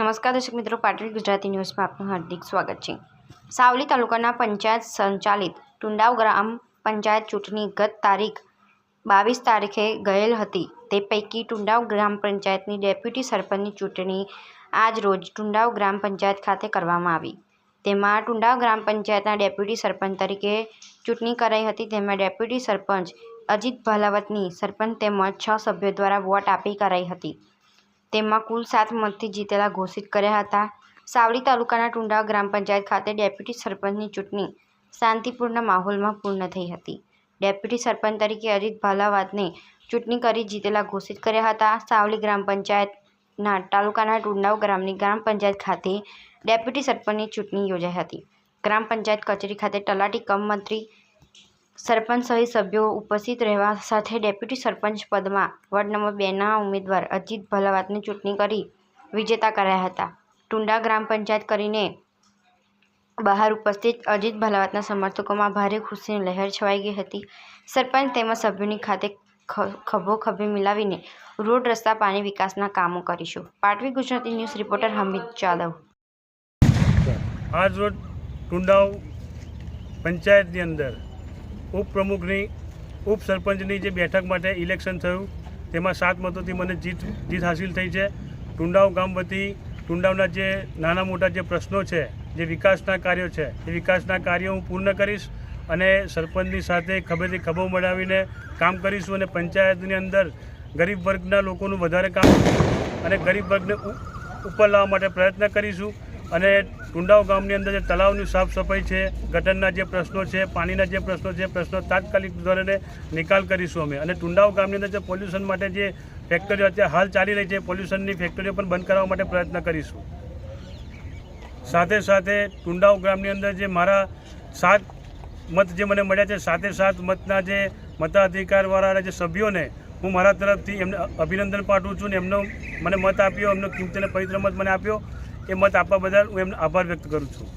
નમસ્કાર દર્શક મિત્રો પાટવી ગુજરાતી ન્યૂઝમાં આપનું હાર્દિક સ્વાગત છે. સાવલી તાલુકાના પંચાયત સંચાલિત ટુંડાવ ગ્રામ પંચાયત ચૂંટણી ગત તારીખ બાવીસ તારીખે ગયેલ હતી. તે પૈકી ટુંડાવ ગ્રામ પંચાયતની ડેપ્યુટી સરપંચની ચૂંટણી આજ રોજ ટુંડાવ ગ્રામ પંચાયત ખાતે કરવામાં આવી. તેમાં ટુંડાવ ગ્રામ પંચાયતના ડેપ્યુટી સરપંચ તરીકે ચૂંટણી કરાઈ હતી. તેમાં ડેપ્યુટી સરપંચ અજીત ભાલાવતની સરપંચ તેમજ છ સભ્યો દ્વારા વોટ આપી કરાઈ હતી. તેમાં કુલ સાત મતથી જીતેલા ઘોષિત કર્યા હતા. સાવલી તાલુકાના ટુંડા ગ્રામ પંચાયત ખાતે ડેપ્યુટી સરપંચની ચૂંટણી શાંતિપૂર્ણ માહોલમાં પૂર્ણ થઈ હતી. ડેપ્યુટી સરપંચ તરીકે અજીત ભાલાવાદને ચૂંટણી કરી જીતેલા ઘોષિત કર્યા હતા. સાવલી ગ્રામ પંચાયતના તાલુકાના ટુંડાવ ગ્રામની ગ્રામ પંચાયત ખાતે ડેપ્યુટી સરપંચની ચૂંટણી યોજાઈ હતી. ગ્રામ પંચાયત કચેરી ખાતે તલાટી કમ મંત્રી સરપંચ સહિત સભ્યો ઉપસ્થિત રહેવા સાથે ડેપ્યુટી સરપંચ પદમાં વોર્ડ નંબર બેના ઉમેદવાર અજીત ભલાવાતની ચૂંટણી કરી વિજેતા કરાયા હતા. ટુંડા ગ્રામ પંચાયત કરીને બહાર ઉપસ્થિત અજીત ભલાવતના સમર્થકોમાં ભારે ખુશીની લહેર છવાઈ ગઈ હતી. સરપંચ તેમજ સભ્યોની ખાતે ખભો ખભે મિલાવીને રોડ રસ્તા પાણી વિકાસના કામો કરીશું. પાટવી ગુજરાતી ન્યૂઝ રિપોર્ટર હમીદ જાદવ. આજ રોજ ટુંડાવ પંચાયતની અંદર ઉપપ્રમુખની, ઉપસરપંચની જે બેઠક માટે ઇલેક્શન થયું, તેમાં સાત મતોથી મને જીત જીત હાસિલ થઈ છે. ટુંડાવ ગામ વતી, ટુંડાવના જે નાના મોટા જે પ્રશ્નો છે, જે વિકાસના કાર્યો છે, એ વિકાસના કાર્યો હું પૂર્ણ કરીશ અને સરપંચની સાથે ખભેથી ખભો મળાવીને કામ કરીશું અને પંચાયતની અંદર ગરીબ વર્ગના લોકોનું વધારે કામ અને ગરીબ વર્ગને ઉપર લાવવા માટે પ્રયત્ન કરીશું અને ટુંડાવ ગામની અંદર જે તળાવની સાફ સફાઈ છે, ગટરના જે પ્રશ્નો છે, પાણીના જે પ્રશ્નો છે પ્રશ્નો તાત્કાલિક ધોરણે નિકાલ કરીશું અમે. અને ટુંડાવ ગામની અંદર જે પોલ્યુશન માટે જે ફેક્ટરીઓ અત્યારે હાલ ચાલી રહી છે પોલ્યુશનની ફેક્ટરીઓ પણ બંધ કરાવવા માટે પ્રયત્ન કરીશું. સાથે સાથે ટુંડાવ ગ્રામની અંદર જે મારા સાત મત જે મને મળ્યા છે સાતે સાત મતના જે મતાધિકારવાળા જે સભ્યોને હું મારા તરફથી એમને અભિનંદન પાઠવું છું ને એમનો મને મત આપ્યો, એમનો કિંમતીને પવિત્ર મત મને આપ્યો. એ મત આપવા બદલ હું એમનો આભાર વ્યક્ત કરું છું.